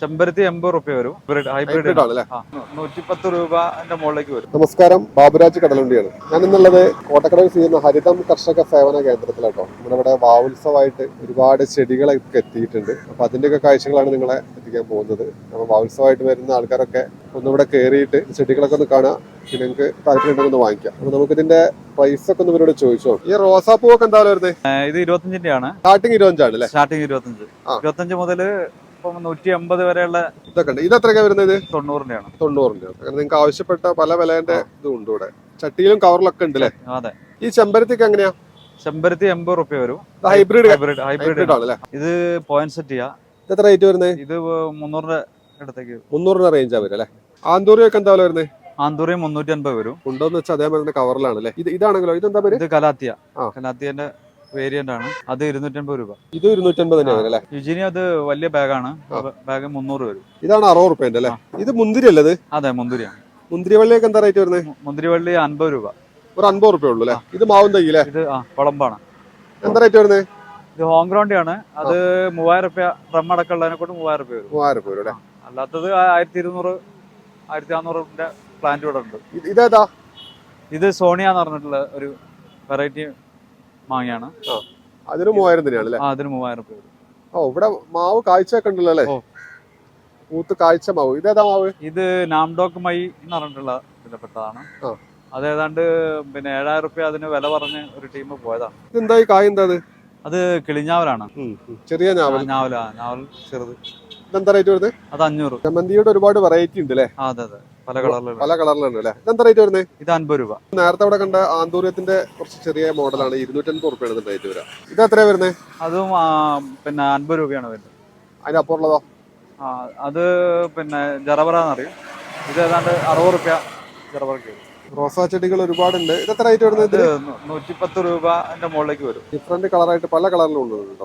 ചെമ്പരത്തി എൺപത് റുപ്യ വരും. ഹൈബ്രിഡ് ആണല്ലേ? നൂറ്റിപ്പത്ത് രൂപന്റെ മുകളിലേക്ക് വരും. നമസ്കാരം. ബാബുരാജ് കടലുണ്ടിയാണ്. ഞാൻ ഇന്നുള്ളത് കോട്ടക്കടയിൽ ചെയ്യുന്ന ഹരിതം കർഷക സേവന കേന്ദ്രത്തിലാട്ടോ. നമ്മളിവിടെ വാവുത്സവമായിട്ട് ഒരുപാട് ചെടികളൊക്കെ എത്തിയിട്ടുണ്ട്. അപ്പൊ അതിന്റെയൊക്കെ കാഴ്ചകളാണ് നിങ്ങളെ എത്തിക്കാൻ പോകുന്നത്. അപ്പൊ വാവുത്സവമായിട്ട് വരുന്ന ആൾക്കാരൊക്കെ ഒന്നിവിടെ കയറിയിട്ട് ചെടികളൊക്കെ ഒന്ന് കാണാം. പിന്നെ നിങ്ങൾക്ക് താല്പര്യം ഉണ്ടെങ്കിൽ ഒന്ന് വാങ്ങിക്കാം. അപ്പൊ നമുക്ക് ഇതിന്റെ പ്രൈസ് ഒക്കെ ഒന്ന് ഇവരോട് ചോദിച്ചോ? ഈ റോസാപ്പൂവൊക്കെ എന്താ വരുന്നത്? ഇത് ഇരുപത്തഞ്ചിന്റെ ആണ് സ്റ്റാർട്ടിങ് ഇരുപത്തഞ്ചാണ് സ്റ്റാർട്ടിങ് ഇരുപത്തഞ്ച്. ഇരുപത്തഞ്ച് മുതൽ ഇപ്പം നൂറ്റി അമ്പത് വരെയുള്ള ഇതൊക്കെ ഉണ്ട്. ഇത് എത്രയൊക്കെ വരുന്നത് തൊണ്ണൂറിന്റെയാണ് തൊണ്ണൂറിന്റെ അങ്ങനെ നിങ്ങൾക്ക് ആവശ്യപ്പെട്ട പല വിലേന്റെ ഇതും ഉണ്ട് ഇവിടെ. ചട്ടിയിലും കവറിലൊക്കെ ഉണ്ട് അല്ലേ? അതെ. ഈ ചെമ്പരത്തിക്ക് എങ്ങനെയാ? ചെമ്പരത്തി എൺപത് റുപ്യ വരും. ഹൈബ്രിഡ് ഹൈബ്രിഡ് ഹൈബ്രിഡ് ആണ്. അല്ലേ ഇത് പോയിന്റ് സെറ്റ് ചെയ്യാം. ഇത് എത്ര റേറ്റ് വരുന്നത്? ഇത് മുന്നൂറിന്റെ അടുത്തേക്ക് മുന്നൂറിന്റെ മുന്നൂറിന് റേഞ്ചാ വരും അല്ലേ? ആന്തൂറിയൊക്കെ എന്താ വില വരുന്നത്? ആന്തൂറി മുന്നൂറ്റി അൻപത് വരും. ഉണ്ടോന്ന് വെച്ചാൽ അതേപോലെ കവറിലാണ് അല്ലേ? ഇത് ഇതാണെങ്കിലോ? ഇതെന്താ പേര്? ഇത് കലാത്തിയ. കലാത്തിയന്റെ വേരിയന്റ് ആണ്. അത് ഇരുന്നൂറ്റമ്പത് രൂപ. ഇത് ഇരുന്നൂറ്റമ്പത് തന്നെയാണ് അല്ലേ? യുജിനി അത് വലിയ ബാഗാണ്. ബാഗ് മുന്നൂറ് വരും. ഇതാണ് അറുപത് റുപ്യന്റെ അല്ലേ? ഇത് മുന്തിരി അല്ലേ അതെ മുന്തിരിയാണ്. മുന്തിരി വള്ളിയൊക്കെ എന്താ റേറ്റ് വരുന്നത് മുന്തിരിവള്ളി അൻപത് രൂപ. ഒരു അൻപത് റുപ്യ ഉള്ളു അല്ലേ? ഇത് മാവും തൈ അല്ലേ ഇത് ആ കുളമ്പാണ് എന്താ റേറ്റ് വരുന്നത് ഇത് ഹോം ഗ്രൗണ്ട് ആണ്. അത് മൂവായിരം റുപ്യ ഡ്രം അടക്കമുള്ളതിനെ കൊണ്ട് മൂവായിരം റുപ്യ വരും. മൂവായിരം രൂപ അല്ലേ? അല്ലാത്തത് ആയിരത്തി ഇരുന്നൂറ് ആയിരത്തി നാന്നൂറിന്റെ പ്ലാന്റ് ഇവിടെ ഉണ്ട്. ഇത് ഇതേതാ? ഇത് സോണിയ എന്ന് പറഞ്ഞിട്ടുള്ള ഒരു വെറൈറ്റി മാങ്ങയാണ്. അതിന് മൂവായിരം തന്നെയാണ് അല്ലേ? അതിന് മൂവായിരം രൂപ ഓ ഇവിടെ മാവ് കാഴ്ചയൊക്കെ ഉണ്ടല്ലോ അല്ലേ. മൂത്ത് കാഴ്ച മാവ്. ഇതേതാ മാവ്? ഇത് നാംഡോക്ക് മൈ എന്ന് പറഞ്ഞിട്ടുള്ള ഇതിൽപ്പെട്ടതാണ്. അതേതാണ്ട് അത് ഏതാണ്ട് പിന്നെ ഏഴായിരം റുപ്യ അതിന് വില പറഞ്ഞ് ഒരു ടീം പോയതാണ്. ഇതെന്താ ഈ കായ എന്താ അത്? കിളിഞ്ഞാവലാണ്. ചെറിയ ഞാവൽ. ഞാവല. ഞാവൽ ചെറുത്. ഇതെന്താ റേറ്റ് വരുന്നത്? അത് അഞ്ഞൂറ്. ജമന്തിയുടെ ഒരുപാട് വെറൈറ്റി ഉണ്ട് അല്ലേ അതെ അതെ. പല കളറിലുണ്ട് പല കളറിലുണ്ട് അല്ലേ ഇതെന്താ റേറ്റ് വരുന്നത്? ഇത് അൻപത് രൂപ. നേരത്തെ അവിടെ കണ്ട ആന്തൂര്യത്തിന്റെ കുറച്ച് ചെറിയ മോഡലാണ് ഇരുന്നൂറ്റൻപത് റുപ്യാണ് റേറ്റ് വരിക. ഇത് എത്രയാ വരുന്നത്? അതും ആ, പിന്നെ അൻപത് രൂപയാണ് വരുന്നത്. അതിന്റെ ഉള്ളതോ ആ അത് പിന്നെ ജറബറ എന്നറിയും ഇത് ഏതാണ്ട് അറുപത് റുപ്യ ജറബറയ്ക്ക് വരും. റോസാ ചെടികൾ ഒരുപാടുണ്ട്. ഇത് എത്ര റേറ്റ് വരുന്നത് ഇത് ഇതിന് നൂ- നൂറ്റിപ്പത്ത് രൂപ എന്റെ മുകളിലേക്ക് വരും. ഡിഫറെന്റ് കളറായിട്ട് പല കളറിലും ഉണ്ട്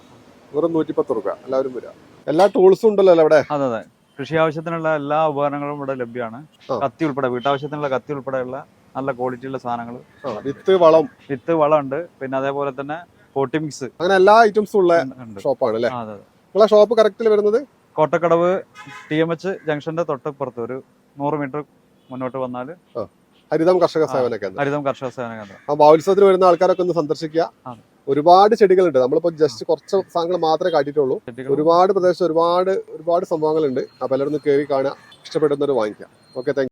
വെറും നൂറ്റിപ്പത്ത് റുപ്യ എല്ലാവരും വരിക. എല്ലാ ടൂൾസും ഉണ്ടല്ലോ അവിടെ. അതെ അതെ. കൃഷി ആവശ്യത്തിനുള്ള എല്ലാ ഉപകരണങ്ങളും ഇവിടെ ലഭ്യമാണ്. കത്തി ഉൾപ്പെടെ വീട്ടാവശ്യത്തിനുള്ള കത്തി ഉൾപ്പെടെയുള്ള നല്ല ക്വാളിറ്റിയുള്ള സാധനങ്ങൾ. വിത്ത് വളം. വിത്ത് വളം ഉണ്ട് പിന്നെ അതേപോലെ തന്നെ പോട്ടി മിക്സ് അങ്ങനെ എല്ലാ ഐറ്റംസും ഉള്ള ഷോപ്പാണ് അല്ലേ നിങ്ങളെ ഷോപ്പ് കറക്റ്റിൽ വരുന്നത്? കോട്ടക്കടവ് ടി എം എച്ച് ജംഗ്ഷന്റെ തൊട്ടപ്പുറത്ത് ഒരു നൂറ് മീറ്റർ മുന്നോട്ട് വന്നാൽ ഹരിതം കർഷക സേവന കേന്ദ്രം. ഹരിതം കർഷക സേവന കേന്ദ്രം. ആ വരുന്ന ആൾക്കാരൊക്കെ ഒന്ന് സന്ദർശിക്കുക. ഒരുപാട് ചെടികളുണ്ട്. നമ്മളിപ്പോ ജസ്റ്റ് കുറച്ച് സാധനങ്ങൾ മാത്രമേ കാട്ടിയിട്ടുള്ളൂ. ഒരുപാട് പ്രദേശത്ത് ഒരുപാട് ഒരുപാട് സംഭവങ്ങളുണ്ട്. അപ്പൊ എല്ലാവരും ഒന്ന് കയറി കാണുക. ഇഷ്ടപ്പെടുന്നവർ വാങ്ങിക്കാം ഓക്കെ താങ്ക്